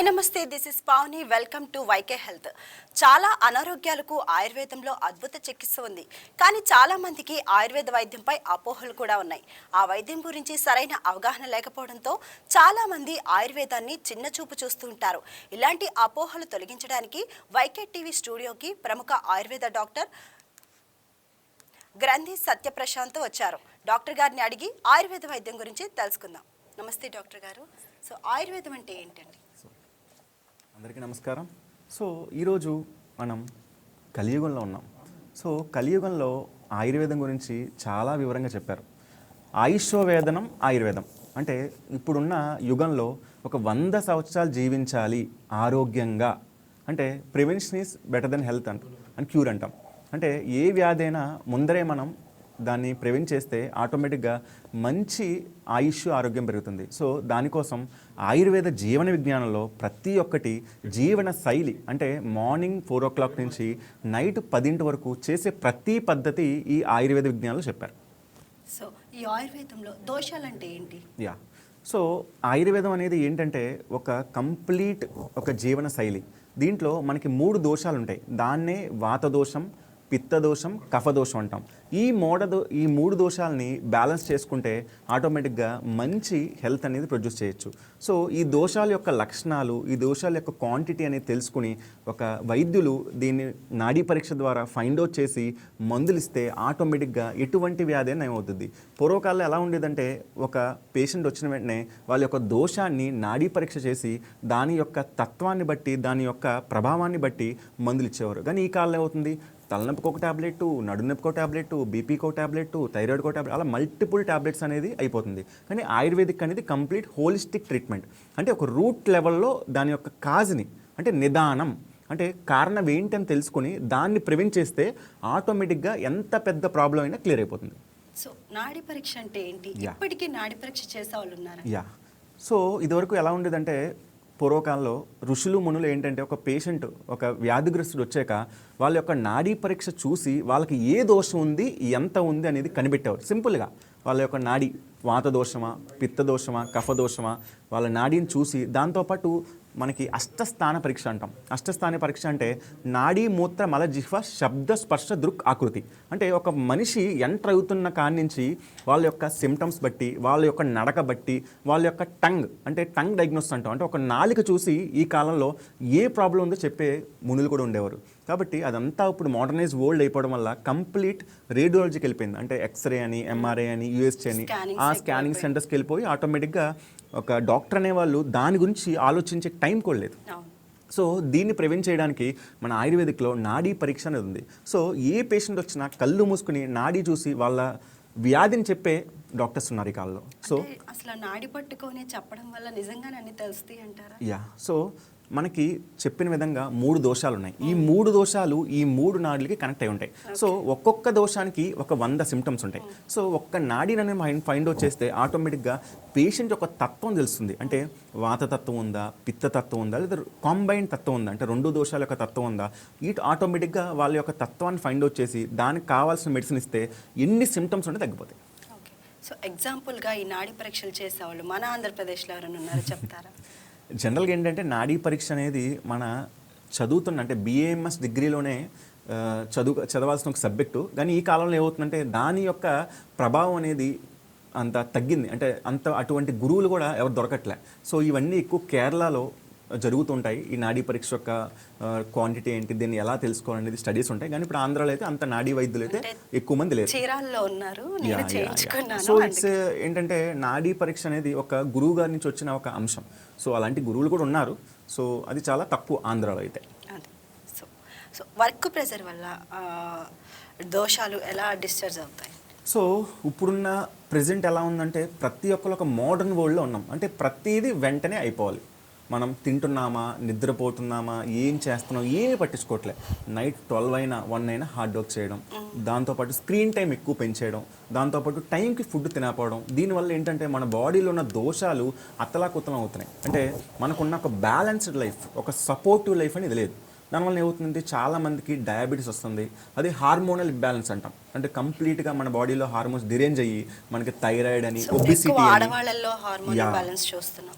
Hi నమస్తే this is Pavani welcome to YK Health చాలా అనారోగ్యాలకు ఆయుర్వేదంలో అద్భుత చికిత్స ఉంది. కానీ చాలామందికి ఆయుర్వేద వైద్యంపై అపోహలు కూడా ఉన్నాయి. ఆ వైద్యం గురించి సరైన అవగాహన లేకపోవడంతో చాలామంది ఆయుర్వేదాన్ని చిన్న చూపు చూస్తూ ఉంటారు. ఇలాంటి అపోహలు తొలగించడానికి వైకే టీవీ స్టూడియోకి ప్రముఖ ఆయుర్వేద డాక్టర్ గ్రంథి సత్యప్రశాంత్ వచ్చారు. డాక్టర్ గారిని అడిగి ఆయుర్వేద వైద్యం గురించి తెలుసుకుందాం. నమస్తే డాక్టర్ గారు. సో ఆయుర్వేదం అంటే ఏంటండి? అందరికీ నమస్కారం. సో ఈరోజు మనం కలియుగంలో ఉన్నాం. సో కలియుగంలో ఆయుర్వేదం గురించి చాలా వివరంగా చెప్పారు. ఆయుష్వేదనం ఆయుర్వేదం. అంటే ఇప్పుడున్న యుగంలో ఒక వంద సంవత్సరాలు జీవించాలి ఆరోగ్యంగా. అంటే prevention is better than health అంట అండ్ క్యూర్ అంటాం. అంటే ఏ వ్యాధైనా ముందరే మనం దాన్ని ప్రివెంట్ చేస్తే ఆటోమేటిక్గా మంచి ఆయుష్ ఆరోగ్యం పెరుగుతుంది. సో దానికోసం ఆయుర్వేద జీవన విజ్ఞానంలో ప్రతి ఒక్కటి జీవన శైలి అంటే మార్నింగ్ ఫోర్ ఓ క్లాక్ నుంచి నైట్ పదింటి వరకు చేసే ప్రతి పద్ధతి ఈ ఆయుర్వేద విజ్ఞానంలో చెప్పారు. సో ఈ ఆయుర్వేదంలో దోషాలు అంటే ఏంటి? యా. సో ఆయుర్వేదం అనేది ఏంటంటే ఒక కంప్లీట్ ఒక జీవన శైలి. దీంట్లో మనకి మూడు దోషాలు ఉంటాయి దాన్నే వాత దోషం పిత్త దోషం కఫ దోషం అంటాం. ఈ మోడ దో ఈ మూడు దోషాలని బ్యాలెన్స్ చేసుకుంటే ఆటోమేటిక్గా మంచి హెల్త్ అనేది ప్రొడ్యూస్ చేయొచ్చు. సో ఈ దోషాల యొక్క లక్షణాలు ఈ దోషాల యొక్క క్వాంటిటీ అనేది తెలుసుకుని ఒక వైద్యులు దీన్ని నాడీ పరీక్ష ద్వారా ఫైండ్ అవుట్ చేసి మందులు ఇస్తే ఆటోమేటిక్గా ఎటువంటి వ్యాధి అయినా అవుతుంది పూర్వకాలంలో ఎలా ఉండేదంటే ఒక పేషెంట్ వచ్చిన వెంటనే వాళ్ళ యొక్క దోషాన్ని నాడీ పరీక్ష చేసి దాని యొక్క తత్వాన్ని బట్టి దాని యొక్క ప్రభావాన్ని బట్టి మందులు ఇచ్చేవారు. కానీ ఈ కాలంలో ఏమవుతుంది? తలనొప్పికి ఒక టాబ్లెట్ నడునొప్పికి ఒక టాబ్లెట్ బీపీకి ఒక టాబ్లెట్ థైరాయిడ్కి ఒక టాబ్లెట్ అలా మల్టిపుల్ టాబ్లెట్స్ అనేది అయిపోతుంది. కానీ ఆయుర్వేదిక్ అనేది కంప్లీట్ హోలిస్టిక్ ట్రీట్మెంట్. అంటే ఒక రూట్ లెవెల్లో దాని యొక్క కాజ్ని అంటే నిదానం అంటే కారణం ఏంటి అని తెలుసుకొని దాన్ని ప్రివెంట్ చేస్తే ఆటోమేటిక్గా ఎంత పెద్ద ప్రాబ్లం అయినా క్లియర్ అయిపోతుంది. సో నాడి పరీక్ష అంటే ఏంటి. ఇప్పటికీ నాడి పరీక్ష చేసే వాళ్ళు ఉన్నారా? యా. సో ఇదివరకు ఎలా ఉండేదంటే పూర్వకాలంలో ఋషులు మునులు ఏంటంటే ఒక పేషెంట్ ఒక వ్యాధిగ్రస్తుడు వచ్చాక వాళ్ళ యొక్క నాడీ పరీక్ష చూసి వాళ్ళకి ఏ దోషం ఉంది ఎంత ఉంది అనేది కనిపెట్టేవారు. సింపుల్గా వాళ్ళ యొక్క నాడి వాత దోషమా పిత్త దోషమా కఫ దోషమా వాళ్ళ నాడీని చూసి దాంతోపాటు మనకి అష్టస్థాన పరీక్ష అంటాం. అష్టస్థాన పరీక్ష అంటే నాడీ మూత్ర మల జిహ్వ శబ్ద స్పర్శ దృక్ ఆకృతి. అంటే ఒక మనిషి ఎంటర్ అవుతున్న కాడి నుంచి వాళ్ళ యొక్క సిమ్టమ్స్ బట్టి వాళ్ళ యొక్క నడక బట్టి వాళ్ళ యొక్క టంగ్ అంటే టంగ్ డయాగ్నోస్ అంటాం. అంటే ఒక నాలిక చూసి ఈ కాలంలో ఏ ప్రాబ్లం ఉందో చెప్పే మునులు కూడా ఉండేవారు. కాబట్టి అదంతా ఇప్పుడు మోడర్నైజ్ వరల్డ్ అయిపోవడం వల్ల కంప్లీట్ రేడియాలజీకి వెళ్ళిపోయింది అంటే ఎక్స్రే అని ఎంఆర్ఐ అని యూఎస్టీ అని ఆ స్కానింగ్ సెంటర్స్కి వెళ్ళిపోయి ఆటోమేటిక్గా ఒక డాక్టర్ అనేవాళ్ళు దాని గురించి ఆలోచించే టైం కూడా లేదు. సో దీన్ని ప్రివెంట్ చేయడానికి మన ఆయుర్వేదిక్లో నాడీ పరీక్ష అనేది ఉంది. సో ఏ పేషెంట్ వచ్చినా కళ్ళు మూసుకుని నాడీ చూసి వాళ్ళ వ్యాధిని చెప్పే డాక్టర్స్ ఉన్నారు ఈ కాలంలో. సో అసలు నాడి పట్టుకొని చెప్పడం వల్ల అన్ని తెలుస్తాయి అంటారా? యా. సో మనకి చెప్పిన విధంగా మూడు దోషాలు ఉన్నాయి ఈ మూడు దోషాలు ఈ మూడు నాడులకి కనెక్ట్ అయి ఉంటాయి. సో ఒక్కొక్క దోషానికి ఒక వంద సిమ్టమ్స్ ఉంటాయి. సో ఒక్క నాడిని మైండ్ ఫైండ్ అవుట్ చేస్తే ఆటోమేటిక్గా పేషెంట్ యొక్క తత్వం తెలుస్తుంది. అంటే వాత తత్వం ఉందా పిత్త తత్వం ఉందా లేదా కాంబైన్ తత్వం ఉందా? అంటే రెండు దోషాల యొక్క తత్వం ఉందా? ఈ ఆటోమేటిక్గా వాళ్ళ యొక్క తత్వాన్ని ఫైండ్ అవుట్ చేసి దానికి కావాల్సిన మెడిసిన్ ఇస్తే ఎన్ని సిమ్టమ్స్ ఉంటే తగ్గిపోతాయి. ఓకే సో ఎగ్జాంపుల్గా ఈ నాడి పరీక్షలు చేసేవాళ్ళు మన ఆంధ్రప్రదేశ్లో ఎవరైనా ఉన్నారో? చెప్తారా? జనరల్గా ఏంటంటే నాడీ పరీక్ష అనేది మన చదువుతున్న అంటే బిఏఎంఎస్ డిగ్రీలోనే చదువు చదవాల్సిన ఒక సబ్జెక్టు. కానీ ఈ కాలంలో ఏమవుతుందంటే దాని యొక్క ప్రభావం అనేది అంత తగ్గింది. అంటే అంత అటువంటి గురువులు కూడా ఎవరు దొరకట్లే. సో ఇవన్నీ ఎక్కువ కేరళలో జరుగుతుంటాయి. ఈ నాడీ పరీక్ష యొక్క క్వాంటిటీ ఏంటి దీన్ని ఎలా తెలుసుకోవాలనేది స్టడీస్ ఉంటాయి. కానీ ఇప్పుడు ఆంధ్రాలో అయితే అంత నాడీ వైద్యులు అయితే ఎక్కువ మంది లేరు. చీరాల్లో ఉన్నారు. సో ఇట్స్ ఏంటంటే నాడీ పరీక్ష అనేది ఒక గురువు గారి నుంచి వచ్చిన ఒక అంశం. సో అలాంటి గురువులు కూడా ఉన్నారు. సో అది చాలా తక్కువ ఆంధ్రాలో అయితే. సో సో వర్క్ ప్రెషర్ వల్ల దోషాలు ఎలా డిశ్చార్జ్ అవుతాయి? సో ఇప్పుడున్న ప్రజెంట్ ఎలా ఉందంటే ప్రతి ఒక్కరు ఒక మోడర్న్ వరల్డ్లో ఉన్నాం. అంటే ప్రతిదీ వెంటనే అయిపోవాలి. మనం తింటున్నామా నిద్రపోతున్నామా ఏం చేస్తున్నాం ఏమి పట్టించుకోవట్లే. నైట్ ట్వెల్వ్ అయినా వన్ అయినా హార్డ్ వర్క్ చేయడం దాంతోపాటు స్క్రీన్ టైం ఎక్కువ పెంచేయడం దాంతోపాటు టైంకి ఫుడ్ తినకపోవడం. దీనివల్ల ఏంటంటే మన బాడీలో ఉన్న దోషాలు అతలాకుతలం అవుతున్నాయి. అంటే మనకున్న ఒక బ్యాలెన్స్డ్ లైఫ్ ఒక సపోర్టివ్ లైఫ్ అనేది లేదు. దానివల్ల ఏమవుతుందంటే చాలా మందికి డయాబెటీస్ వస్తుంది. అది హార్మోనల్ ఇంబ్యాలెన్స్ అంటాం. అంటే కంప్లీట్గా మన బాడీలో హార్మోన్స్ డిరేంజ్ అయ్యి మనకి థైరాయిడ్ అని ఒబిసిటీ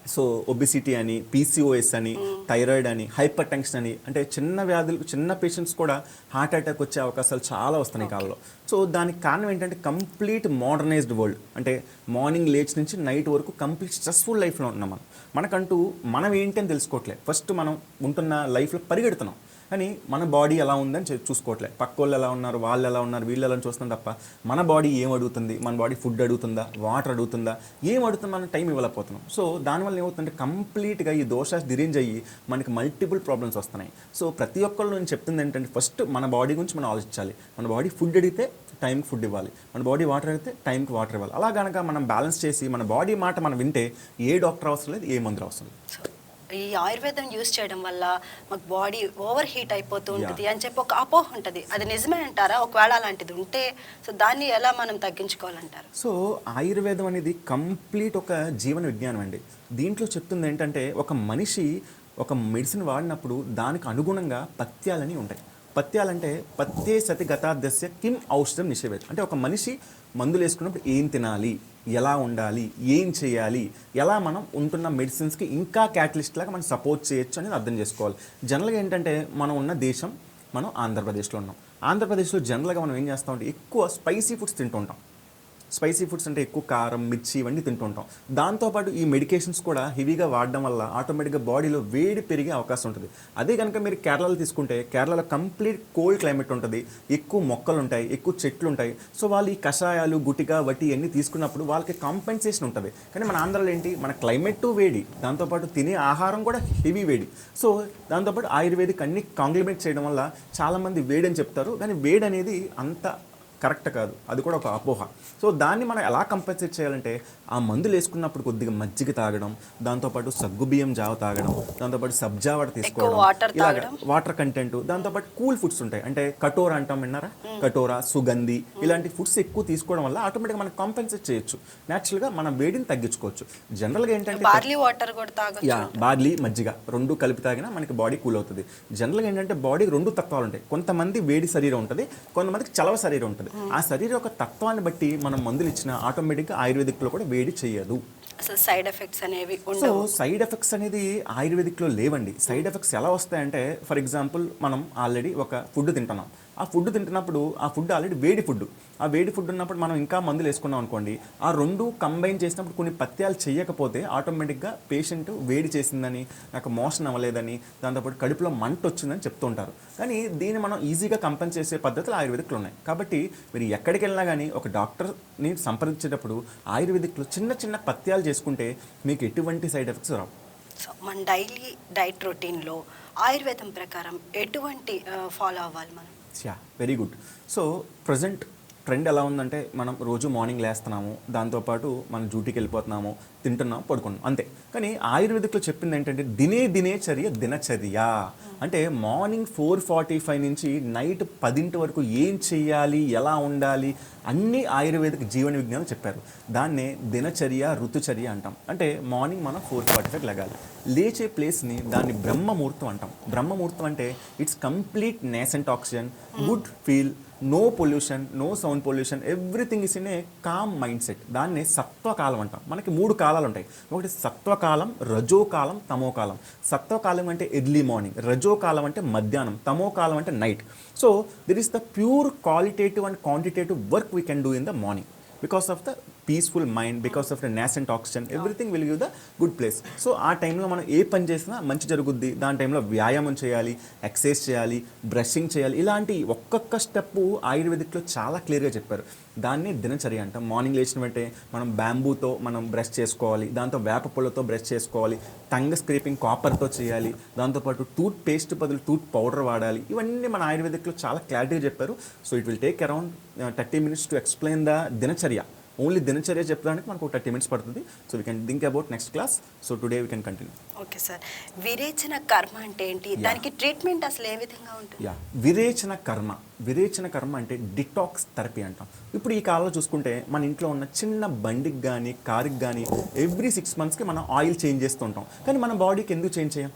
సో ఒబిసిటీ అని పీసీఓఎస్ అని థైరాయిడ్ అని హైపర్ టెన్షన్ అని అంటే చిన్న వ్యాధులు చిన్న పేషెంట్స్ కూడా హార్ట్ అటాక్ వచ్చే అవకాశాలు చాలా వస్తున్నాయి కాలంలో. సో దానికి కారణం ఏంటంటే కంప్లీట్ మోడర్నైజ్డ్ వరల్డ్. అంటే మార్నింగ్ లేచి నుంచి నైట్ వరకు కంప్లీట్ స్ట్రెస్ఫుల్ లైఫ్లో ఉన్నాం మనం. మనకంటూ మనం ఏంటి అని తెలుసుకోవట్లేదు ఫస్ట్ మనం ఉంటున్న లైఫ్లో పరిగెడుతున్నాం. కానీ మన బాడీ ఎలా ఉందని చూ- చూసుకోవట్లే. పక్క వాళ్ళు ఎలా ఉన్నారు వాళ్ళు ఎలా ఉన్నారు వీళ్ళు ఎలా చూస్తాం తప్ప మన బాడీ ఏం అడుగుతుంది మన బాడీ ఫుడ్ అడుగుతుందా వాటర్ అడుగుతుందా ఏం అడుగుతుందా మనం టైం ఇవ్వలేకపోతున్నాం. సో దానివల్ల ఏమవుతుందంటే కంప్లీట్గా ఈ దోషాస్ డిరేంజ్ అయ్యి మనకి మల్టిపుల్ ప్రాబ్లమ్స్ వస్తున్నాయి. సో ప్రతి ఒక్కళ్ళు నేను చెప్తుంది ఏంటంటే ఫస్ట్ మన బాడీ గురించి మనం ఆలోచించాలి. మన బాడీ ఫుడ్ అడిగితే టైంకి ఫుడ్ ఇవ్వాలి. మన బాడీ వాటర్ అడిగితే టైంకి వాటర్ ఇవ్వాలి. అలా కనుక మనం బ్యాలెన్స్ చేసి మన బాడీ మాట మనం వింటే ఏ డాక్టర్ అవసరం లేదు ఏ మందులు అవసరం లేదు. ఈ ఆయుర్వేదం యూస్ చేయడం వల్ల మాకు బాడీ ఓవర్ హీట్ అయిపోతూ ఉంటుంది అని చెప్పి ఒక అపోహ ఉంటుంది. అది నిజమే అంటారా? ఒకవేళ అలాంటిది ఉంటే సో దాన్ని ఎలా మనం తగ్గించుకోవాలంటారు? సో ఆయుర్వేదం అనేది కంప్లీట్ ఒక జీవన విజ్ఞానం అండి. దీంట్లో చెప్తుంది ఏంటంటే ఒక మనిషి ఒక మెడిసిన్ వాడినప్పుడు దానికి అనుగుణంగా పథ్యాలని ఉంటాయి. పత్యాలంటే పత్యే సతి గతాదస్య కిం ఔషధం నిషేవేత్ అంటే ఒక మనిషి మందులు వేసుకున్నప్పుడు ఏం తినాలి? ఎలా ఉండాలి? ఏం చేయాలి? ఎలా మనం ఉంటున్న మెడిసిన్స్కి ఇంకా క్యాటలిస్ట్ లాగా మనం సపోర్ట్ చేయొచ్చు అనేది అర్థం చేసుకోవాలి. జనరల్గా ఏంటంటే మనం ఉన్న దేశం మనం ఆంధ్రప్రదేశ్లో ఉన్నాం. ఆంధ్రప్రదేశ్లో జనరల్గా మనం ఏం చేస్తామంటే ఎక్కువ స్పైసీ ఫుడ్స్ తింటుంటాం స్పైసీ ఫుడ్స్ అంటే ఎక్కువ కారం మిర్చి ఇవన్నీ తింటుంటాం. దాంతోపాటు ఈ మెడికేషన్స్ కూడా హెవీగా వాడడం వల్ల ఆటోమేటిక్గా బాడీలో వేడి పెరిగే అవకాశం ఉంటుంది. అదే కనుక మీరు కేరళలో తీసుకుంటే కేరళలో కంప్లీట్ కోల్డ్ క్లైమేట్ ఉంటుంది. ఎక్కువ మొక్కలు ఉంటాయి ఎక్కువ చెట్లు ఉంటాయి సో వాళ్ళు ఈ కషాయాలు గుటిక వటి ఇవన్నీ తీసుకున్నప్పుడు వాళ్ళకి కాంపెన్సేషన్ ఉంటుంది. కానీ మన ఆంధ్రాలో ఏంటి? మన క్లైమేట్ వేడి. దాంతోపాటు తినే ఆహారం కూడా హెవీ వేడి. సో దాంతోపాటు ఆయుర్వేదిక్ అన్ని కాంప్లిమెంట్ చేయడం వల్ల చాలామంది వేడి అని చెప్తారు. కానీ వేడి అనేది అంత కరెక్ట్ కాదు. అది కూడా ఒక అపోహ. సో దాన్ని మనం ఎలా కంపెన్సేట్ చేయాలంటే ఆ మందులు వేసుకున్నప్పుడు కొద్దిగా మజ్జిగ తాగడం దాంతోపాటు సగ్గుబియ్యం జావ తాగడం దాంతోపాటు సబ్జా వాటర్ తీసుకోవడం ఇలాగ. వాటర్ కంటెంట్ దాంతోపాటు కూల్ ఫుడ్స్ ఉంటాయి. అంటే కటోరా అంటాం విన్నారా? కటోరా సుగంధి ఇలాంటి ఫుడ్స్ ఎక్కువ తీసుకోవడం వల్ల ఆటోమేటిక్గా మనం కాంపెన్సేట్ చేయొచ్చు. న్యాచురల్గా మన వేడిని తగ్గించుకోవచ్చు. జనరల్గా ఏంటంటే బార్లీ వాటర్ కూడా యా బార్లీ మజ్జిగ రెండు కలిపి తాగినా మనకి బాడీ కూల్ అవుతుంది. జనరల్గా ఏంటంటే బాడీ రెండు తత్వాలు ఉంటాయి. కొంతమంది వేడి శరీరం ఉంటుంది కొంతమందికి చలవ శరీరం ఉంటుంది. ఆ శరీరం యొక్క తత్వాన్ని బట్టి మనం మందులు ఇచ్చిన ఆటోమేటిక్గా ఆయుర్వేదిక్లో కూడా వేడి చేయదు. అసలు సైడ్ ఎఫెక్ట్స్ అనేవి సో సైడ్ ఎఫెక్ట్స్ అనేది ఆయుర్వేదిక్లో లేవండి. సైడ్ ఎఫెక్ట్స్ ఎలా వస్తాయంటే ఫర్ ఎగ్జాంపుల్ మనం ఆల్రెడీ ఒక ఫుడ్ తింటున్నాం. ఆ ఫుడ్ తింటున్నప్పుడు ఆ ఫుడ్ ఆల్రెడీ వేడి ఫుడ్. ఆ వేడి ఫుడ్ ఉన్నప్పుడు మనం ఇంకా మందులు వేసుకున్నాం అనుకోండి ఆ రెండు కంబైన్ చేసినప్పుడు కొన్ని పత్యాలు చేయకపోతే ఆటోమేటిక్గా పేషెంట్ వేడి చేసిందని నాకు మోషన్ అవ్వలేదని దాంతోపాటు కడుపులో మంట వచ్చిందని చెప్తూ ఉంటారు. కానీ దీన్ని మనం ఈజీగా కంపెన్ చేసే పద్ధతులు ఆయుర్వేదిక్లో ఉన్నాయి. కాబట్టి మీరు ఎక్కడికి వెళ్ళినా కానీ ఒక డాక్టర్ని సంప్రదించేటప్పుడు ఆయుర్వేదిక్లో చిన్న చిన్న పత్యాలు చేసుకుంటే మీకు ఎటువంటి సైడ్ ఎఫెక్ట్స్ రావు. సో మన డైలీ డైట్ రొటీన్లో ఆయుర్వేదం ప్రకారం ఎటువంటి ఫాలో అవ్వాలి మనం? Yeah very good so present trend ఎలా ఉందంటే మనం రోజు మార్నింగ్ లేస్తున్నాము దాంతోపాటు మనం డ్యూటీకి వెళ్ళిపోతున్నాము తింటున్నాం పడుకున్నాం అంతే. కానీ ఆయుర్వేదిక్లో చెప్పింది ఏంటంటే దినే దినేచర్య దినచర్య. అంటే మార్నింగ్ ఫోర్ ఫార్టీ ఫైవ్ నుంచి నైట్ పదింటి వరకు ఏం చేయాలి ఎలా ఉండాలి అన్ని ఆయుర్వేదిక జీవన విజ్ఞానం చెప్పారు. దాన్నే దినచర్య ఋతుచర్య అంటాం. అంటే మార్నింగ్ మనం ఫోర్ ఫార్టీ ఫైవ్ లెగాలి. లేచే ప్లేస్ని దాన్ని బ్రహ్మముహూర్తం అంటాం. బ్రహ్మముహూర్తం అంటే it's complete nascent oxygen good feel no pollution no sound pollution everything is in a calm mind set దాన్ని సత్వకాలం అంటాం. మనకి మూడు కాలాలు ఉంటాయి. ఒకటి సత్వకాలం రజోకాలం తమోకాలం. సత్వకాలం అంటే ఎర్లీ మార్నింగ్ రజోకాలం అంటే మధ్యాహ్నం తమోకాలం అంటే night so there is the pure qualitative and quantitative work we can do in the morning because of the peaceful mind because of the nascent oxygen everything will give the good place so ఆ టైంలో మనం ఏ పని చేసినా మంచి జరుగుద్ది. దాని టైంలో వ్యాయామం చేయాలి ఎక్సర్సైజ్ చేయాలి బ్రషింగ్ చేయాలి. ఇలాంటి ఒక్కొక్క స్టెప్ ఆయుర్వేదిక్లో చాలా క్లియర్గా చెప్పారు. దాన్ని దినచర్య అంటాం. మార్నింగ్ లేచిన వెంటనే మనం బ్యాంబూతో మనం బ్రష్ చేసుకోవాలి. దాంతో వేప పుల్లతో బ్రష్ చేసుకోవాలి. టంగ్ స్క్రీపింగ్ కాపర్తో చేయాలి. దాంతోపాటు టూత్ పేస్ట్ బదులు టూత్ పౌడర్ వాడాలి. ఇవన్నీ మన ఆయుర్వేదిక్లో చాలా క్లారిటీగా చెప్పారు. So it will take around thirty minutes to explain the దినచర్య. ఓన్లీ దినచర్య చెప్పడానికి మనకు థర్టీ మినిట్స్ పడుతుంది. So we can think about next class so today we can continue okay sir విరేచన కర్మ అంటే ఏంటి? దానికి ట్రీట్మెంట్ అసలు ఏ విధంగా ఉంటుంది? యా విరేచన కర్మ. విరేచన కర్మ అంటే డిటాక్స్ థెరపీ అంటాం. ఇప్పుడు ఈ కాలంలో చూసుకుంటే మన ఇంట్లో ఉన్న చిన్న బండికి కానీ కారుకి కానీ ఎవ్రీ సిక్స్ మంత్స్కి మనం ఆయిల్ చేంజ్ చేస్తూ ఉంటాం కానీ మన బాడీకి ఎందుకు చేంజ్ చేయం?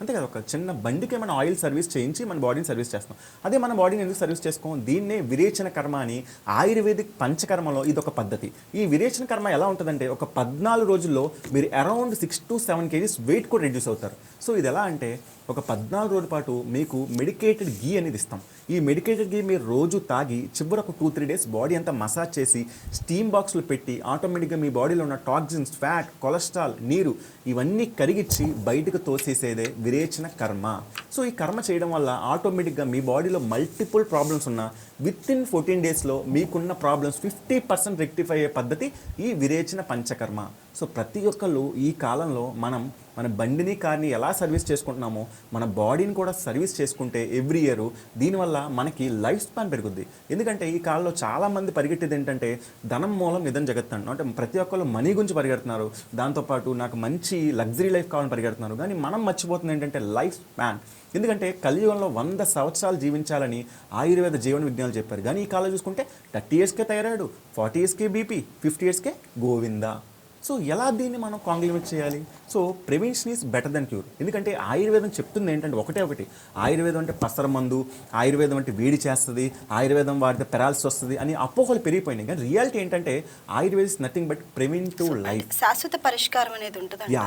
అంతే కదా ఒక చిన్న బండికి మనం ఆయిల్ సర్వీస్ చేయించి మన బాడీని సర్వీస్ చేస్తాం. అదే మన బాడీని ఎందుకు సర్వీస్ చేసుకోం? దీన్నే విరేచన కర్మ అని ఆయుర్వేదిక్ పంచకర్మలో ఇది ఒక పద్ధతి. ఈ విరేచన కర్మ ఎలా ఉంటుందంటే ఒక పద్నాలుగు రోజుల్లో మీరు around six to seven KGs weight కూడా రెడ్యూస్ అవుతారు. సో ఇది ఎలా అంటే ఒక పద్నాలుగు రోజుల పాటు మీకు మెడికేటెడ్ గీ అనేది ఇస్తాం. ఈ మెడికేటెడ్ గీ మీరు రోజు తాగి చివరి ఒక టూ త్రీ డేస్ బాడీ అంతా మసాజ్ చేసి స్టీమ్ బాక్స్లో పెట్టి ఆటోమేటిక్గా మీ బాడీలో ఉన్న టాక్సిన్స్ ఫ్యాట్ కొలెస్ట్రాల్ నీరు ఇవన్నీ కరిగిచ్చి బయటకు తోసేసేదే విరేచన కర్మ. సో ఈ కర్మ చేయడం వల్ల ఆటోమేటిక్గా మీ బాడీలో మల్టిపుల్ ప్రాబ్లమ్స్ ఉన్న విత్ ఇన్ ఫోర్టీన్ డేస్లో మీకున్న ప్రాబ్లమ్స్ ఫిఫ్టీ పర్సెంట్ రెక్టిఫై అయ్యే పద్ధతి ఈ విరేచన పంచకర్మ. సో ప్రతి ఒక్కళ్ళు ఈ కాలంలో మనం మన బండిని కార్ని ఎలా సర్వీస్ చేసుకుంటున్నామో మన బాడీని కూడా సర్వీస్ చేసుకుంటే ఎవ్రీ ఇయర్ దీనివల్ల మనకి లైఫ్ స్పాన్ పెరుగుద్ది. ఎందుకంటే ఈ కాలంలో చాలామంది పరిగెట్టేది ఏంటంటే ధనం మూలం నిధం జగత్ అంటే ప్రతి ఒక్కళ్ళు మనీ గురించి పరిగెడుతున్నారు. దాంతోపాటు నాకు మంచి లగ్జరీ లైఫ్ కావాలని పరిగెడుతున్నారు. కానీ మనం మర్చిపోతుంది ఏంటంటే లైఫ్ స్పాన్. ఎందుకంటే కలియుగంలో వంద సంవత్సరాలు జీవించాలని ఆయుర్వేద జీవన విజ్ఞానాలు చెప్పారు. కానీ ఈ కాలంలో చూసుకుంటే థర్టీ ఇయర్స్కే థైరాయిడ్ ఫార్టీ ఇయర్స్కే బీపీ ఫిఫ్టీ ఇయర్స్కే గోవిందా. సో ఎలా దీన్ని మనం కాంప్లిమెంట్ చేయాలి? So prevention is better than cure. ఎందుకంటే ఆయుర్వేదం చెప్తుంది ఏంటంటే ఒకటే ఒకటి. ఆయుర్వేదం అంటే పసర మందు ఆయుర్వేదం అంటే వేడి చేస్తుంది ఆయుర్వేదం వాడితే పెరాల్సి వస్తుంది అని అపోహలు పెరిగిపోయినాయి. కానీ రియాలిటీ ఏంటంటే Ayurveda is nothing but preventive life. శాశ్వత పరిష్కారం అనేది ఉంటుంది యా.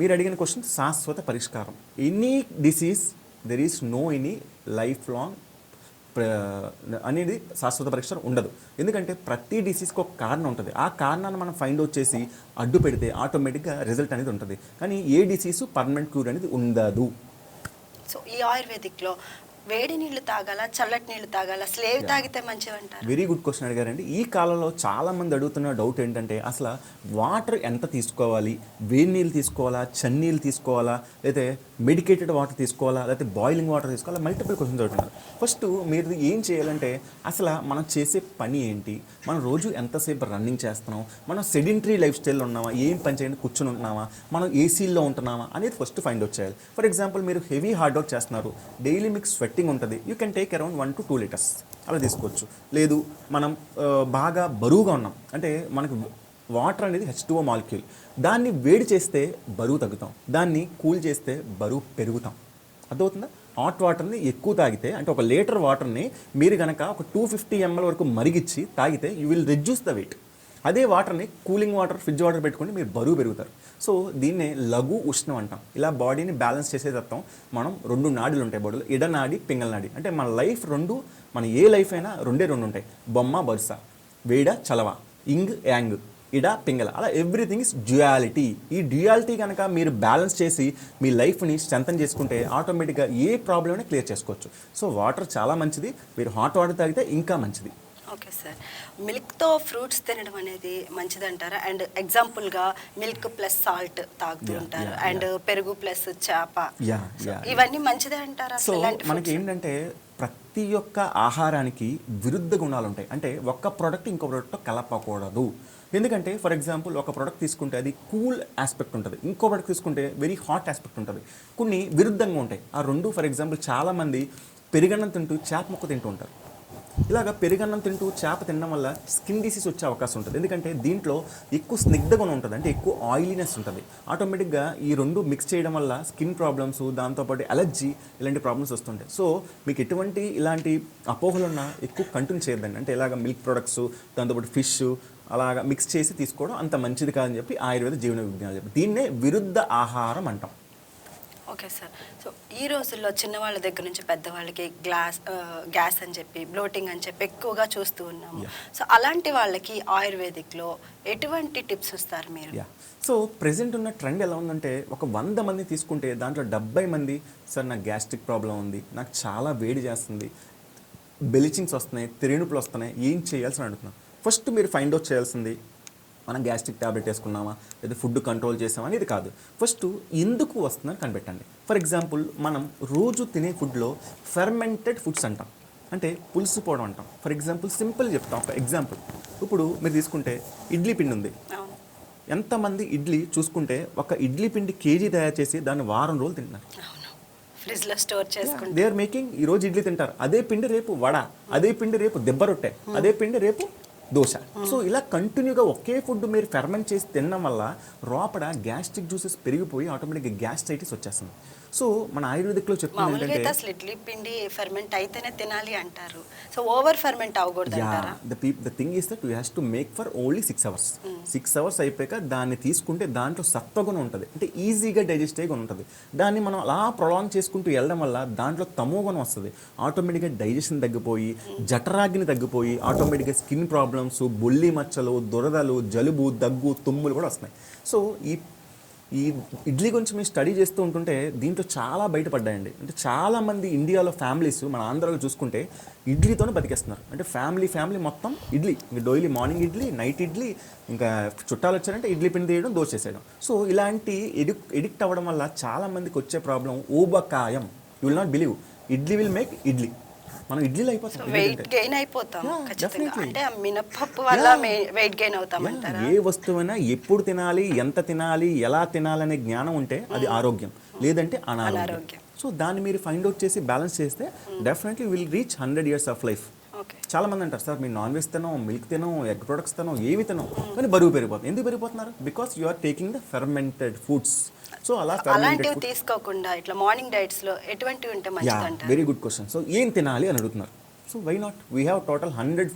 మీరు అడిగిన క్వశ్చన్ శాశ్వత పరిష్కారం. Any disease there is no any life long అనేది శాశ్వత పరిష్కారం ఉండదు. ఎందుకంటే ప్రతి డిసీజ్కి ఒక కారణం ఉంటుంది. ఆ కారణాన్ని మనం ఫైండ్ అవుట్ చేసి అడ్డు పెడితే ఆటోమేటిక్గా రిజల్ట్ అనేది ఉంటుంది. కానీ ఏ డిసీజ్ పర్మనెంట్ క్యూర్ అనేది ఉండదు. సో ఈ ఆయుర్వేదిక్లో వేడి నీళ్ళు తాగాల చల్లటి నీళ్ళు తాగాల? అసలు ఏవి తాగితే మంచివి అంటారు? వెరీ గుడ్ క్వశ్చన్ అడిగారండి. ఈ కాలంలో చాలా మంది అడుగుతున్న డౌట్ ఏంటంటే అసలు వాటర్ ఎంత తీసుకోవాలి? వేడి నీళ్ళు తీసుకోవాలా? చన్నీళ్ళు తీసుకోవాలా? లేకపోతే మెడికేటెడ్ వాటర్ తీసుకోవాలా? లేకపోతే బాయిలింగ్ వాటర్ తీసుకోవాలా? మల్టిపుల్ క్వశ్చన్స్ అడుగుతున్నారు. ఫస్ట్ మీరు ఏం చేయాలంటే అసలు మనం చేసే పని ఏంటి? మనం రోజు ఎంతసేపు రన్నింగ్ చేస్తున్నాం? మనం సెడెంటరీ లైఫ్ స్టైల్లో ఉన్నామా? ఏం పని చేయండి కూర్చొని ఉంటున్నామా? మనం ఏసీల్లో ఉంటున్నామా? అనేది ఫస్ట్ ఫైండ్ అవుట్ చేయాలి. ఫర్ ఎగ్జాంపుల్ మీరు హెవీ హార్డ్ వర్క్ చేస్తున్నారు. డైలీ మీకు స్వెట్టింగ్ ఉంటుంది. You can take around one to two litres అలా తీసుకోవచ్చు. లేదు మనం బాగా బరువుగా ఉన్నాం. అంటే మనకు వాటర్ అనేది హెచ్ టూ మాలిక్యూల్ దాన్ని వేడి చేస్తే బరువు తగ్గుతాం. దాన్ని కూల్ చేస్తే బరువు పెరుగుతాం. అర్థమవుతుందా? హాట్ వాటర్ని ఎక్కువ తాగితే అంటే ఒక లీటర్ వాటర్ని మీరు కనుక ఒక టూ ఫిఫ్టీ ఎంఎల్ వరకు మరిగిచ్చి తాగితే you will reduce the weight అదే వాటర్ని కూలింగ్ వాటర్ ఫ్రిడ్జ్ వాటర్ పెట్టుకుంటే మీరు బరువు పెరుగుతారు. సో దీన్నే లఘు ఉష్ణం అంటాం. ఇలా బాడీని బ్యాలెన్స్ చేసే తత్వం మనం రెండు నాడులు ఉంటాయి బాడీలో ఎడనాడి పింగళ నాడి. అంటే మన లైఫ్ రెండు మన ఏ లైఫ్ అయినా రెండే రెండు ఉంటాయి. బొమ్మ బరుస వేడ చలవ ఇంగ్ యాంగ్ ఇడ పింగల అలా ఎవ్రీథింగ్ ఇస్ డ్యుయాలిటీ. ఈ డ్యుయాలిటీ కనుక మీరు బ్యాలెన్స్ చేసి మీ లైఫ్ని స్ట్రెంథన్ చేసుకుంటే ఆటోమేటిక్గా ఏ ప్రాబ్లమ్ అయినా క్లియర్ చేసుకోవచ్చు. సో వాటర్ చాలా మంచిది. మీరు హాట్ వాటర్ తాగితే ఇంకా మంచిది. Okay sir. మిల్క్తో ఫ్రూట్స్ తినడం అనేది మంచిది అంటారా అండ్ ఎగ్జాంపుల్గా మిల్క్ ప్లస్ సాల్ట్ తాగుతూ ఉంటారు. అండ్ పెరుగు ప్లస్ చేప. ఇవన్నీ మంచిదే అంటారా? సో మనకి? ఏంటంటే ప్రతి ఒక్క ఆహారానికి విరుద్ధ గుణాలు ఉంటాయి. అంటే ఒక్క ప్రోడక్ట్ ఇంకో ప్రోడక్ట్తో కలపకూడదు. ఎందుకంటే ఫర్ ఎగ్జాంపుల్ ఒక ప్రోడక్ట్ తీసుకుంటే అది కూల్ ఆస్పెక్ట్ ఉంటుంది. ఇంకో ప్రోడక్ట్ తీసుకుంటే వెరీ హాట్ ఆస్పెక్ట్ ఉంటుంది. కొన్ని విరుద్ధంగా ఉంటాయి. ఆ రెండు ఫర్ ఎగ్జాంపుల్ చాలామంది పెరుగన్నం తింటూ చేప ముక్క తింటూ ఉంటారు. ఇలాగ పెరుగన్నం తింటూ చేప తినడం వల్ల స్కిన్ డిసీజ్ వచ్చే అవకాశం ఉంటుంది. ఎందుకంటే దీంట్లో ఎక్కువ స్నిగ్ధగుణం ఉంటుంది. అంటే ఎక్కువ ఆయిలీనెస్ ఉంటుంది. ఆటోమేటిక్గా ఈ రెండు మిక్స్ చేయడం వల్ల స్కిన్ ప్రాబ్లమ్స్ దాంతోపాటు అలర్జీ ఇలాంటి ప్రాబ్లమ్స్ వస్తుంటాయి. సో మీకు ఎటువంటి ఇలాంటి అపోహలు ఉన్నా ఎక్కువ కంటిన్యూ చేయొద్దండి. అంటే ఇలాగ మిల్క్ ప్రొడక్ట్స్ దాంతోపాటు ఫిష్ అలాగా మిక్స్ చేసి తీసుకోవడం అంత మంచిది కాదని చెప్పి ఆయుర్వేద జీవన విజ్ఞానం చెప్పి. దీన్నే విరుద్ధ ఆహారం అంటాం. ఓకే సార్ సో ఈ రోజుల్లో చిన్నవాళ్ళ దగ్గర నుంచి పెద్దవాళ్ళకి గ్లాస్ గ్యాస్ అని చెప్పి బ్లోటింగ్ అని చెప్పి ఎక్కువగా చూస్తూ ఉన్నాము. సో అలాంటి వాళ్ళకి ఆయుర్వేదిక్లో ఎటువంటి టిప్స్ ఇస్తారు మీరు? సో ప్రెసెంట్ ఉన్న ట్రెండ్ ఎలా ఉందంటే ఒక వంద మంది తీసుకుంటే దాంట్లో డెబ్బై మంది సార్ నాకు గ్యాస్ట్రిక్ ప్రాబ్లం ఉంది నాకు చాలా వేడి చేస్తుంది బెలిచింగ్స్ వస్తున్నాయి తిరినుపులు వస్తున్నాయి ఏం చేయాల్సి అడుగుతున్నాం. ఫస్ట్ మీరు ఫైండ్ అవుట్ చేయాల్సింది మనం గ్యాస్ట్రిక్ టాబ్లెట్ వేసుకున్నామా? లేదా ఫుడ్ కంట్రోల్ చేసామా అనేది కాదు. ఫస్ట్ ఎందుకు వస్తుందని కనిపెట్టండి. ఫర్ ఎగ్జాంపుల్ మనం రోజు తినే ఫుడ్లో ఫెర్మెంటెడ్ ఫుడ్స్ అంటాం. అంటే పులుసు పోవడం అంటాం. ఫర్ ఎగ్జాంపుల్ సింపుల్ చెప్తాం. ఒక ఎగ్జాంపుల్ ఇప్పుడు మీరు తీసుకుంటే ఇడ్లీ పిండి ఉంది. ఎంతమంది ఇడ్లీ చూసుకుంటే ఒక ఇడ్లీ పిండి కేజీ తయారు చేసి దాన్ని వారం రోజులు తింటున్నారు. ఫ్రిడ్జ్లో స్టోర్ దే ఆర్ మేకింగ్ ఈ రోజు ఇడ్లీ తింటారు. అదే పిండి రేపు వడ అదే పిండి రేపు దెబ్బ రొట్టె అదే పిండి రేపు దోశ. సో ఇలా కంటిన్యూగా ఒకే ఫుడ్ మీరు ఫెర్మెంట్ చేసి తినడం వల్ల లోపల గ్యాస్ట్రిక్ జ్యూసెస్ పెరిగిపోయి ఆటోమేటిక్గా గ్యాస్ట్రైటిస్ వచ్చేస్తుంది. సో మన ఆయుర్వేదిక్లో అయితే ఏంటంటే అసలు ఇడ్లీ పిండి ఫెర్మెంట్ అయితేనే తినాలి అంటారు. సో ఓవర్ ఫెర్మెంట్ అవ్వకూడదు అంటారా? The peep the thing is that you has to make for only six hours six hours అయిపోయాక దాన్ని తీసుకుంటే దాంట్లో సత్వగుణం ఉంటుంది. అంటే ఈజీగా డైజెస్ట్ అయ్యి ఉంటుంది. దాన్ని మనం అలా ప్రొలాంగ్ చేసుకుంటూ వెళ్ళడం వల్ల దాంట్లో తమో గుణం వస్తుంది. ఆటోమేటిక్గా డైజెషన్ తగ్గిపోయి జఠరాగ్ని తగ్గిపోయి ఆటోమేటిక్గా స్కిన్ ప్రాబ్లమ్స్ బొల్లి మచ్చలు దురదలు జలుబు దగ్గు తుమ్ములు కూడా వస్తున్నాయి. సో ఈ ఈ ఇడ్లీ గురించి మేము స్టడీ చేస్తూ ఉంటుంటే దీంట్లో చాలా బయటపడ్డాయండి. అంటే చాలామంది ఇండియాలో ఫ్యామిలీస్ మన ఆంధ్రాలో చూసుకుంటే ఇడ్లీతోనే బతికేస్తున్నారు. అంటే ఫ్యామిలీ ఫ్యామిలీ మొత్తం idli. Daily morning idli night idli ఇంకా చుట్టాలు వచ్చారంటే ఇడ్లీ పిండి తీయడం దోశ చేసేయడం సో ఇలాంటి ఎడిక్ ఎడిక్ట్ అవ్వడం వల్ల చాలామందికి వచ్చే ప్రాబ్లం ఊబకాయం. You will not believe idli will make idli. మనం ఇడ్లీలో అయిపోతాం వెయిట్ గెయిన్ అయిపోతాం ఖచ్చితంగా. అంటే మినపప్పు వల్ల వెయిట్ గెయిన్ అవుతామంటారా? ఏ వస్తువైనా ఎప్పుడు తినాలి ఎంత తినాలి ఎలా తినాలనే జ్ఞానం ఉంటే అది ఆరోగ్యం. లేదంటే అనారోగ్యం. సో దాన్ని మీరు ఫైండ్ అవుట్ చేసి బ్యాలెన్స్ చేస్తే definitely will reach hundred years of life చాలా మంది అంటారు సార్ మీరు నాన్ వెజ్ తినం మిల్క్ తినం ఎగ్ ప్రొడక్ట్స్ తినం ఏవి తినం? కానీ బరువు పెరిగిపోతుంది. ఎందుకు పెరిగిపోతున్నారు? Because you are taking the fermented foods so అలా అలాంటివి తీసుకోకుండా ఇట్లా మార్నింగ్ డైట్స్లో ఎటువంటివి ఉంటే మంచిది వెరీ గుడ్ క్వశ్చన్ సో ఏం తినాలి అని అడుగుతున్నారు? So why not we have total hundred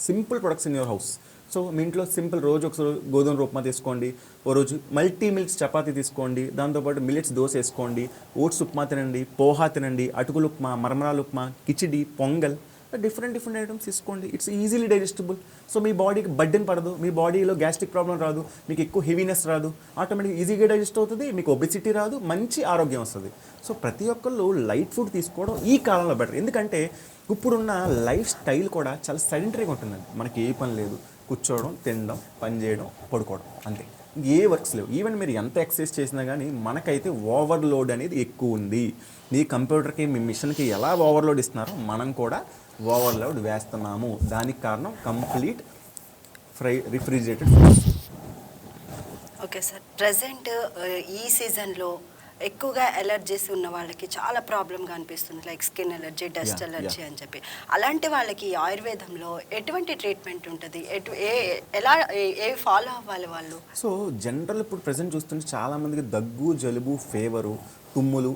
simple products in your house so మీ ఇంట్లో సింపుల్ రోజు ఒకసారి గోధుమ ఉప్మా తీసుకోండి ఓ రోజు మల్టీ మిల్క్స్ చపాతీ తీసుకోండి దాంతోపాటు మిల్లెట్స్ దోశ వేసుకోండి ఓట్స్ ఉప్మా తినండి పోహా తినండి అటుకులు upma మరమరాలు upma khichdi pongal different different items తీసుకోండి. ఇట్స్ ఈజీలీ డైజెస్టబుల్ సో మీ బాడీకి బడ్డెన్ పడదు. మీ బాడీలో గ్యాస్ట్రిక్ ప్రాబ్లం రాదు. మీకు ఎక్కువ హెవీనెస్ రాదు. ఆటోమేటిక్ ఈజీగా డైజెస్ట్ అవుతుంది. మీకు ఒబెసిటీ రాదు. మంచి ఆరోగ్యం వస్తుంది. సో ప్రతి ఒక్కళ్ళు లైట్ ఫుడ్ తీసుకోవడం ఈ కాలంలో బెటర్ ఎందుకంటే ఇప్పుడున్న లైఫ్ స్టైల్ కూడా చాలా సెడెంటరీగా ఉంటుందండి. మనకి ఏ పని లేదు. కూర్చోవడం తినడం పని చేయడం పడుకోవడం. అంతే. ఏ వర్క్స్ లేవు. ఈవెన్ మీరు ఎంత ఎక్సర్సైజ్ చేసినా కానీ మనకైతే ఓవర్లోడ్ అనేది ఎక్కువ ఉంది. మీ కంప్యూటర్కి మీ మిషన్కి ఎలా ఓవర్లోడ్ ఇస్తున్నారో మనం కూడా ఓవర్లోడ్ వేస్తున్నాము. దానికి కారణం complete fry refrigerated okay sir. Present ఈ సీజన్లో ఎక్కువగా ఎలర్జీస్ ఉన్న వాళ్ళకి చాలా ప్రాబ్లంగా అనిపిస్తుంది. Like skin allergy dust allergy. అని చెప్పి. అలాంటి వాళ్ళకి ఆయుర్వేదంలో ఎటువంటి ట్రీట్మెంట్ ఉంటుంది? ఎటు ఏ ఎలా ఏ- ఫాలో అవ్వాలి వాళ్ళు? సో జనరల్ ఇప్పుడు ప్రజెంట్ చూస్తుంటే చాలా మందికి దగ్గు జలుబు ఫేవరు తుమ్ములు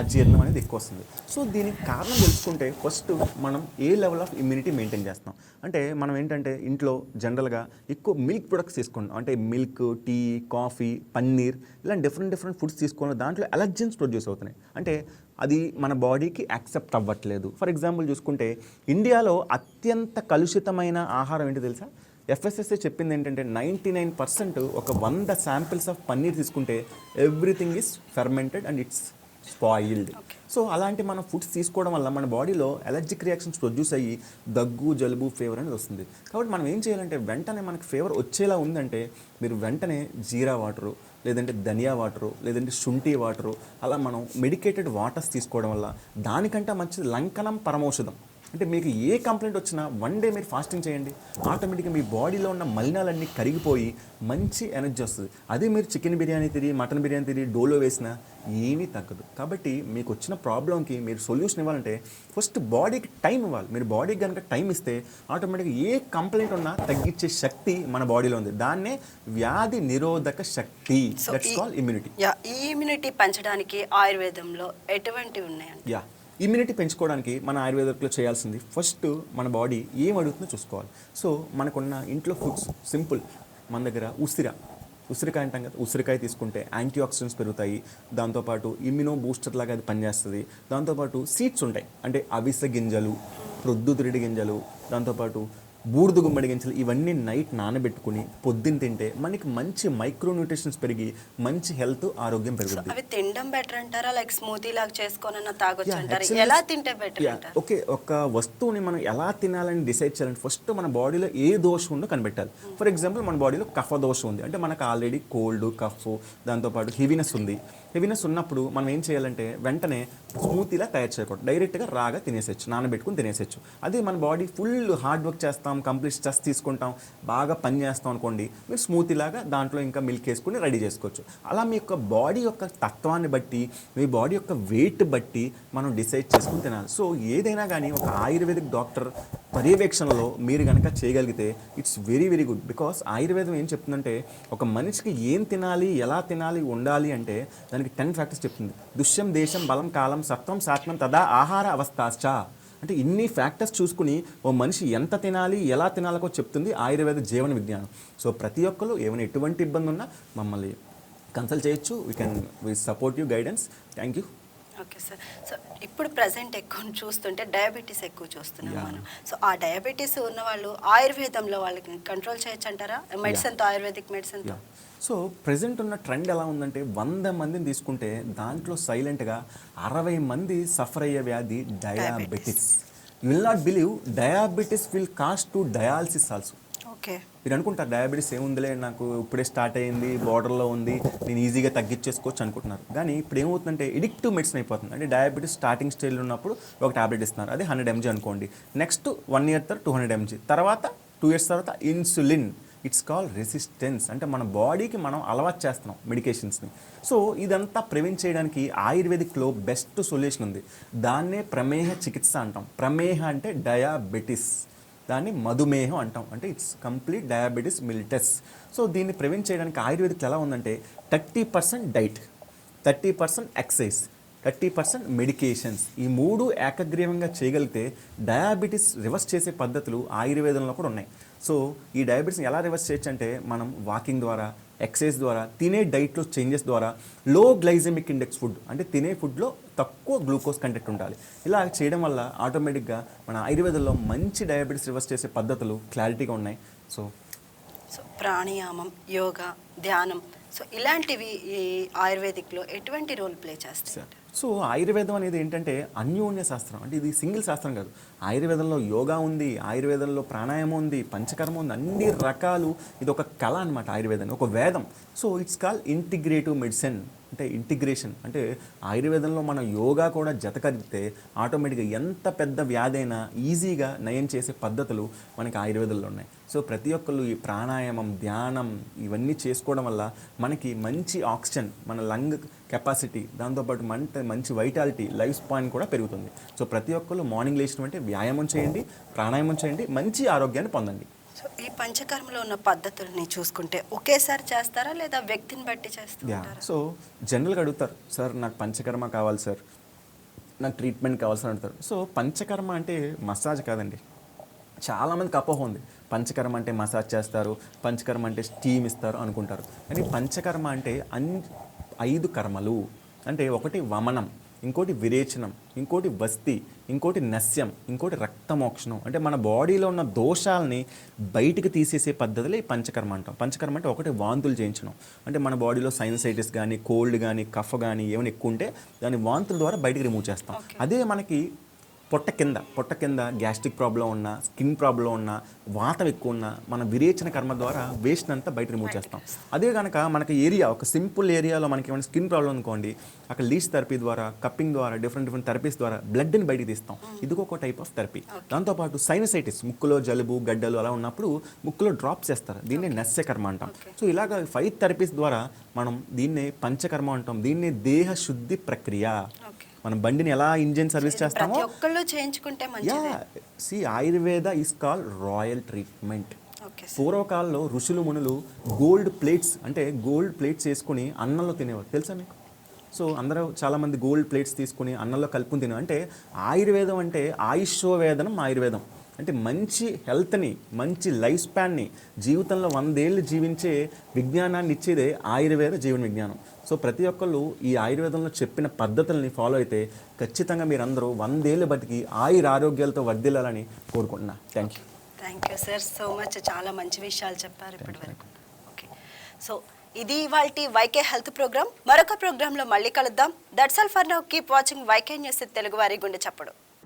అజీర్ణం అనేది ఎక్కువ వస్తుంది సో దీనికి కారణం తెలుసుకుంటే ఫస్ట్ మనం ఏ లెవెల్ ఆఫ్ ఇమ్యూనిటీ మెయింటైన్ చేస్తున్నాం? అంటే మనం ఏంటంటే ఇంట్లో జనరల్గా ఎక్కువ మిల్క్ ప్రొడక్ట్స్ తీసుకుంటాం అంటే మిల్క్ టీ కాఫీ పన్నీర్ ఇలా డిఫరెంట్ డిఫరెంట్ ఫుడ్స్ తీసుకున్న దాంట్లో అలర్జెన్స్ ప్రొడ్యూస్ అవుతున్నాయి. అంటే అది మన బాడీకి యాక్సెప్ట్ అవ్వట్లేదు. ఫర్ ఎగ్జాంపుల్ చూసుకుంటే ఇండియాలో అత్యంత కలుషితమైన ఆహారం ఏంటి తెలుసా? ఎఫ్ఎస్ఎస్ఏ చెప్పింది ఏంటంటే నైంటీ నైన్ పర్సెంట్ ఒక వంద శాంపిల్స్ ఆఫ్ పన్నీర్ తీసుకుంటే everything is fermented and it's spoiled so అలాంటి మనం ఫుడ్స్ తీసుకోవడం వల్ల మన బాడీలో ఎలర్జిక్ రియాక్షన్స్ ప్రొడ్యూస్ అయ్యి దగ్గు జలుబు ఫీవర్ అనేది వస్తుంది. కాబట్టి మనం ఏం చేయాలంటే వెంటనే మనకి ఫీవర్ వచ్చేలా ఉందంటే మీరు వెంటనే జీరా వాటరు లేదంటే ధనియా వాటరు లేదంటే శుంఠి వాటరు అలా మనం మెడికేటెడ్ వాటర్స్ తీసుకోవడం వల్ల దానికంటే మంచిది లంకనం పరమౌషధం. అంటే మీకు ఏ కంప్లైంట్ వచ్చినా వన్ డే మీరు ఫాస్టింగ్ చేయండి. ఆటోమేటిక్గా మీ బాడీలో ఉన్న మలినాలన్నీ కరిగిపోయి మంచి ఎనర్జీ వస్తుంది. అదే మీరు చికెన్ బిర్యానీ తిరిగి మటన్ బిర్యానీ తిరిగి డోలో వేసినా ఏమీ తగ్గదు. కాబట్టి మీకు వచ్చిన ప్రాబ్లంకి మీరు సొల్యూషన్ ఇవ్వాలంటే ఫస్ట్ బాడీకి టైం ఇవ్వాలి. మీరు బాడీకి కనుక టైం ఇస్తే ఆటోమేటిక్గా ఏ కంప్లైంట్ ఉన్నా తగ్గించే శక్తి మన బాడీలో ఉంది. దాన్నే వ్యాధి నిరోధక శక్తి. దట్స్ కాల్ ఇమ్యూనిటీ ఈ ఇమ్యూనిటీ పెంచడానికి ఆయుర్వేదంలో ఎటువంటివి ఉన్నాయండి? యా ఇమ్యూనిటీ పెంచుకోవడానికి మన ఆయుర్వేదకులో చేయాల్సింది ఫస్ట్ మన బాడీ ఏం అడుగుతుందో చూసుకోవాలి. సో మనకున్న ఇంట్లో ఫుడ్స్ సింపుల్ మన దగ్గర ఉసిర. ఉసిరికాయ అంటాం కదా ఉసిరికాయ తీసుకుంటే యాంటీ ఆక్సిడెంట్స్ పెరుగుతాయి దాంతోపాటు ఇమ్యూనో బూస్టర్ లాగా అది పనిచేస్తుంది. దాంతోపాటు సీడ్స్ ఉంటాయి. అంటే అవిసె గింజలు ప్రొద్దుతిరిడి గింజలు దాంతోపాటు బూడిద గుమ్మడి గింజలు ఇవన్నీ నైట్ నానబెట్టుకుని పొద్దున్న తింటే మనకి మంచి మైక్రో న్యూట్రిషన్స్ పెరిగి మంచి హెల్త్ ఆరోగ్యం పెరుగుతుంది అవి తినడం బెటర్ అంటారా? లైక్ స్మూతీ లాగా చేసుకొని తాగొచ్చు అంటారు? ఎలా తింటే బెటర్ ఓకే ఒక వస్తువుని మనం ఎలా తినాలని డిసైడ్ చేయాలంటే ఫస్ట్ మన బాడీలో ఏ దోషం ఉందో కనిపెట్టాలి. ఫర్ ఎగ్జాంపుల్ మన బాడీలో కఫ దోషం ఉంది. అంటే మనకు ఆల్రెడీ కోల్డ్ కఫ్ దాంతోపాటు హెవీనెస్ ఉంది. హెవీనెస్ ఉన్నప్పుడు మనం ఏం చేయాలంటే వెంటనే స్మూతీలా తయారు చేయకూడదు. డైరెక్ట్గా రాగా తినేసేచ్చు నానబెట్టుకుని తినేసేచ్చు అదే మన బాడీ ఫుల్ హార్డ్ వర్క్ చేస్తాం కంప్లీట్ స్ట్రెస్ తీసుకుంటాం బాగా పని చేస్తాం అనుకోండి మీరు స్మూతీలాగా దాంట్లో ఇంకా మిల్క్ వేసుకుని రెడీ చేసుకోవచ్చు. అలా మీ యొక్క బాడీ యొక్క తత్వాన్ని బట్టి మీ బాడీ యొక్క వెయిట్ బట్టి మనం డిసైడ్ చేసుకుని తినాలి. సో ఏదైనా కానీ ఒక ఆయుర్వేదిక్ డాక్టర్ పర్యవేక్షణలో మీరు కనుక చేయగలిగితే it's very very good. Because ఆయుర్వేదం ఏం చెప్తుందంటే ఒక మనిషికి ఏం తినాలి ఎలా తినాలి ఉండాలి అంటే దానికి టెన్ ఫ్యాక్టర్స్ చెప్తుంది. దుష్యం దేశం బలం కాలం సత్వం సాత్వం తదా ఆహార అవస్థాశ్చ. అంటే ఇన్ని ఫ్యాక్టర్స్ చూసుకుని ఓ మనిషి ఎంత తినాలి ఎలా తినాలకో చెప్తుంది ఆయుర్వేద జీవన విజ్ఞానం. సో ప్రతి ఒక్కరు ఏమైనా ఎటువంటి ఇబ్బంది ఉన్నా మమ్మల్ని కన్సల్ట్ చేయొచ్చు. We can we support you guidance thank you okay sir so ఇప్పుడు ప్రజెంట్ ఎక్కువ చూస్తుంటే డయాబెటీస్ ఎక్కువ చూస్తున్నాం. మనం. సో ఆ డయాబెటీస్ ఉన్న వాళ్ళు ఆయుర్వేదంలో వాళ్ళకి కంట్రోల్ చేయొచ్చు అంటారా మెడిసిన్తో ఆయుర్వేదిక్ మెడిసిన్తో సో ప్రజెంట్ ఉన్న ట్రెండ్ ఎలా ఉందంటే వంద మందిని తీసుకుంటే దాంట్లో సైలెంట్గా అరవై మంది సఫర్ అయ్యే వ్యాధి diabetes you will not believe diabetes will cost to dialysis also okay మీరు అనుకుంటారు డయాబెటీస్ ఏముందిలే నాకు ఇప్పుడే స్టార్ట్ అయ్యింది బార్డర్లో ఉంది నేను ఈజీగా తగ్గించేసుకోవచ్చు అనుకుంటున్నారు. కానీ ఇప్పుడు ఏమవుతుందంటే ఎడిక్టివ్ మెడిసిన్ అయిపోతుంది. అంటే డయాబెటీస్ స్టార్టింగ్ స్టేజ్లో ఉన్నప్పుడు ఒక టాబ్లెట్ ఇస్తున్నారు. అది హండ్రెడ్ ఎంజీ అనుకోండి. నెక్స్ట్ వన్ ఇయర్ తర్వాత టూ హండ్రెడ్ ఎంజీ తర్వాత టూ ఇయర్స్ తర్వాత ఇన్సులిన్ ఇట్స్ కాల్ రెసిస్టెన్స్. అంటే మన బాడీకి మనం అలవాటు చేస్తున్నాం మెడికేషన్స్ని. సో ఇదంతా ప్రివెంట్ చేయడానికి ఆయుర్వేదిక్లో బెస్ట్ సొల్యూషన్ ఉంది. దాన్నే ప్రమేహ చికిత్స అంటాం. ప్రమేహ అంటే డయాబెటిస్. దాన్ని మధుమేహం అంటాం. అంటే it's complete diabetes mellitus. So దీన్ని ప్రివెంట్ చేయడానికి ఆయుర్వేదిక్ ఎలా ఉందంటే thirty percent diet thirty percent exercise thirty percent medications. ఈ మూడు ఏకగ్రీవంగా చేయగలిగితే డయాబెటీస్ రివర్స్ చేసే పద్ధతులు ఆయుర్వేదంలో కూడా ఉన్నాయి. సో ఈ డయాబెటీస్ని ఎలా రివర్స్ చేయొచ్చు అంటే మనం వాకింగ్ ద్వారా ఎక్సైజ్ ద్వారా తినే డైట్లో చేంజెస్ ద్వారా లో గ్లైజెమిక్ ఇండెక్స్ ఫుడ్ అంటే తినే ఫుడ్లో తక్కువ గ్లూకోజ్ కంటెంట్ ఉండాలి. ఇలా చేయడం వల్ల ఆటోమేటిక్గా మన ఆయుర్వేదంలో మంచి డయాబెటీస్ రివర్స్ చేసే పద్ధతులు క్లారిటీగా ఉన్నాయి. సో సో ప్రాణాయామం యోగా ధ్యానం సో ఇలాంటివి ఈ ఆయుర్వేదిక్లో ఎటువంటి రోల్ ప్లే చేస్తాయి సో ఆయుర్వేదం అనేది ఏంటంటే అన్యోన్య శాస్త్రం. అంటే ఇది సింగిల్ శాస్త్రం కాదు. ఆయుర్వేదంలో యోగా ఉంది ఆయుర్వేదంలో ప్రాణాయామం ఉంది పంచకర్మ ఉంది అన్ని రకాలు. ఇది ఒక కళ అనమాట ఆయుర్వేదం ఒక వేదం. So it's call integrative medicine. అంటే ఇంటిగ్రేషన్. అంటే ఆయుర్వేదంలో మన యోగా కూడా జత ఆటోమేటిక్గా ఎంత పెద్ద వ్యాధి అయినా ఈజీగా నయం చేసే పద్ధతులు మనకి ఆయుర్వేదంలో ఉన్నాయి. సో ప్రతి ఒక్కళ్ళు ఈ ప్రాణాయామం ధ్యానం ఇవన్నీ చేసుకోవడం వల్ల మనకి మంచి ఆక్సిజన్ మన లంగ్ కెపాసిటీ దాంతోపాటు మంట మంచి వైటాలిటీ లైఫ్ స్పాన్ కూడా పెరుగుతుంది. సో ప్రతి ఒక్కళ్ళు మార్నింగ్ లేచిన అంటే వ్యాయామం చేయండి ప్రాణాయామం చేయండి మంచి ఆరోగ్యాన్ని పొందండి. సో ఈ పంచకర్మలో ఉన్న పద్ధతుల్ని చూసుకుంటే ఒకేసారి చేస్తారా లేదా వ్యక్తిని బట్టి యా. చేస్తుంటారా సో జనరల్గా అడుగుతారు సార్ నాకు పంచకర్మ కావాలి సార్. నాకు ట్రీట్మెంట్ కావాల్సి అడుగుతారు సో పంచకర్మ అంటే మసాజ్ కాదండి. చాలామందికి అపోహ ఉంది. పంచకర్మ అంటే మసాజ్ చేస్తారు పంచకర్మ అంటే స్టీమ్ ఇస్తారు అనుకుంటారు. కానీ పంచకర్మ అంటే అన్ ఐదు కర్మలు. అంటే ఒకటి వమనం. ఇంకోటి విరేచనం ఇంకోటి వస్తి ఇంకోటి నస్యం ఇంకోటి రక్తమోక్షణం. అంటే మన బాడీలో ఉన్న దోషాలని బయటికి తీసేసే పద్ధతులే ఈ పంచకర్మ అంటాం. పంచకర్మ అంటే ఒకటి వాంతులు చేయించడం. అంటే మన బాడీలో సైనసైటిస్ కానీ కోల్డ్ కానీ కఫ్ కానీ ఏమైనా ఎక్కువ ఉంటే దాని వాంతుల ద్వారా బయటికి రిమూవ్ చేస్తాం. అదే మనకి పొట్ట కింద పొట్ట కింద గ్యాస్ట్రిక్ ప్రాబ్లం ఉన్న స్కిన్ ప్రాబ్లం ఉన్న వాతం ఎక్కువ ఉన్న మన విరేచన కర్మ ద్వారా వేస్ట్ అంతా బయట రిమూవ్ చేస్తాం. అదే కనుక మనకి ఏరియా ఒక సింపుల్ ఏరియాలో మనకి ఏమైనా స్కిన్ ప్రాబ్లం అనుకోండి అక్కడ లీచ్ థెరపీ ద్వారా కప్పింగ్ ద్వారా డిఫరెంట్ డిఫరెంట్ థెరపీస్ ద్వారా బ్లడ్ని బయటికి తీస్తాం. ఇది ఒక టైప్ ఆఫ్ థెరపీ దాంతోపాటు సైనసైటిస్ ముక్కులో జలుబు గడ్డలు అలా ఉన్నప్పుడు ముక్కులో డ్రాప్స్ చేస్తారు దీన్ని నస్య కర్మ అంటాం. సో ఇలాగ ఫైవ్ థెరపీస్ ద్వారా మనం దీన్నే పంచకర్మ అంటాం. దీన్నే దేహ శుద్ధి ప్రక్రియ మనం బండిని ఎలా ఇంజిన్ సర్వీస్ చేస్తామో? చేయించుకుంటే see Ayurveda is call royal treatment పూర్వకాలంలో ఋషులు మునులు గోల్డ్ ప్లేట్స్ అంటే గోల్డ్ ప్లేట్స్ వేసుకుని అన్నంలో తినేవారు. తెలుసా మీకు? సో అందరూ చాలామంది గోల్డ్ ప్లేట్స్ తీసుకుని అన్నంలో కలుపుకుని తినే అంటే ఆయుర్వేదం అంటే ఆయుష్యోవేదనం ఆయుర్వేదం. అంటే మంచి హెల్త్ని మంచి లైఫ్ స్పాన్ని జీవితంలో వందేళ్ళు జీవించే విజ్ఞానాన్ని ఇచ్చేదే ఆయుర్వేద జీవన విజ్ఞానం. సో ప్రతి ఒక్కళ్ళు ఈ ఆయుర్వేదంలో చెప్పిన పద్ధతుల్ని ఫాలో అయితే ఖచ్చితంగా మీరందరూ వందేళ్ళు బతికి ఆయుర ఆరోగ్యాలతో వర్ధిల్లాలని కోరుకుంటున్నా. Thank you. Thank you sir so much చాలా మంచి విషయాలు చెప్పారు ఇప్పటి వరకు. ఓకే సో ఇది ఇవాళ వైకే హెల్త్ ప్రోగ్రామ్. మరొక ప్రోగ్రాంలో మళ్ళీ కలుద్దాం. That's all for now keep watching YK News Telugu వారి గుండె చెప్పడం.